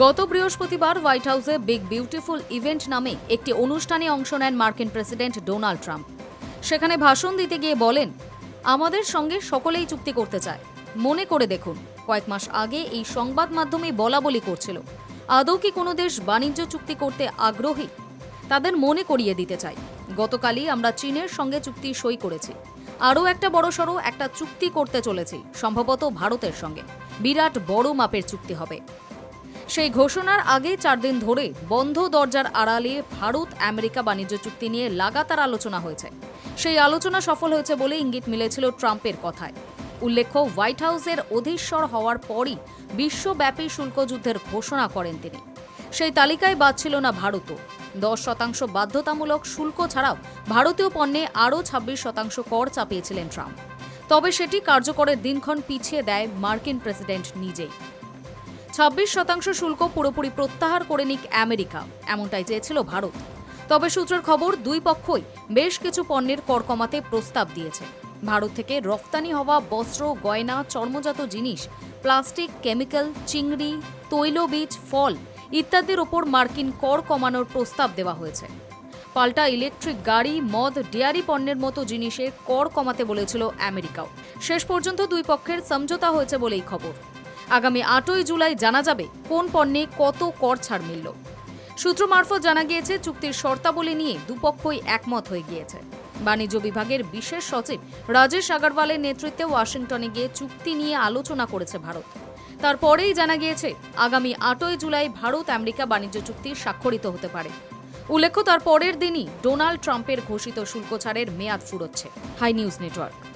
গত বৃহস্পতিবার হোয়াইট হাউসে বিগ বিউটিফুল ইভেন্ট নামে একটি অনুষ্ঠানে অংশ নেন মার্কিন প্রেসিডেন্ট ডোনাল্ড ট্রাম্প। সেখানে ভাষণ দিতে গিয়ে বলেন, আমাদের সঙ্গে সকলেই চুক্তি করতে চায়। মনে করে দেখুন, কয়েক মাস আগে এই সংবাদ মাধ্যমে বলা বলি করছিল, আদৌ কি কোনো দেশ বাণিজ্য চুক্তি করতে আগ্রহী? তাদের মনে করিয়ে দিতে চাই। গতকালই আমরা চীনের সঙ্গে চুক্তি সই করেছি। আরও একটা বড়সড় একটা চুক্তি করতে চলেছি, সম্ভবত ভারতের সঙ্গে। বিরাট বড় মাপের চুক্তি হবে। সেই ঘোষণার আগে চার দিন ধরে বন্ধ দরজার আড়ালে ভারত, আমেরিকা বাণিজ্য চুক্তি নিয়ে লাগাতার আলোচনা হয়েছে। সেই আলোচনা সফল হয়েছে বলে ইঙ্গিত মিলেছিল ট্রাম্পের কথায়। উল্লেখ্য, হোয়াইট হাউসের অধীশ্বর হওয়ার পরই বিশ্বব্যাপী শুল্ক যুদ্ধের ঘোষণা করেন তিনি। সেই তালিকায় বাদ ছিল না ভারতও। দশ শতাংশ বাধ্যতামূলক শুল্ক ছাড়াও ভারতীয় পণ্যে আরও ছাব্বিশ শতাংশ কর চাপিয়েছিলেন ট্রাম্প। তবে সেটি কার্যকরের দিনক্ষণ পিছিয়ে দেয় মার্কিন প্রেসিডেন্ট নিজেই। ছাব্বিশ শতাংশ শুল্ক পুরোপুরি প্রত্যাহার করে নিক আমেরিকা। এমনটাই চেয়েছিল ভারত। তবে সূত্রের খবর, দুই পক্ষই বেশ কিছু পণ্যের কর কমাতে প্রস্তাব দিয়েছে। ভারত থেকে রফতানি হওয়া বস্ত্র, গয়না, চর্মজাত জিনিস, প্লাস্টিক, কেমিক্যাল, চিংড়ি, তৈলবীজ, ফল ইত্যাদির ওপর মার্কিন কর কমানোর প্রস্তাব দেওয়া হয়েছে। পাল্টা ইলেকট্রিক গাড়ি, মদ, ডেয়ারি পণ্যের মতো জিনিসের কর কমাতে বলেছিল আমেরিকাও। শেষ পর্যন্ত দুই পক্ষের সমঝোতা হয়েছে বলেই খবর। আগামী আটই জুলাই জানা যাবে কোন পণ্যে কত কর ছাড় মিলল। সূত্র মারফত জানা গিয়েছে, চুক্তির শর্তাবলী নিয়ে দুপক্ষই একমত হয়ে গিয়েছে। বাণিজ্য বিভাগের বিশেষ সচিব রাজেশ আগারওয়ালের নেতৃত্বে ওয়াশিংটনে গিয়ে চুক্তি নিয়ে আলোচনা করেছে ভারত। তারপরেই জানা গিয়েছে, আগামী আটই জুলাই ভারত আমেরিকা বাণিজ্য চুক্তি স্বাক্ষরিত হতে পারে। উল্লেখ্য, তার পরের দিনই ডোনাল্ড ট্রাম্পের ঘোষিত শুল্ক ছাড়ের মেয়াদ ফুরোচ্ছে। High news network.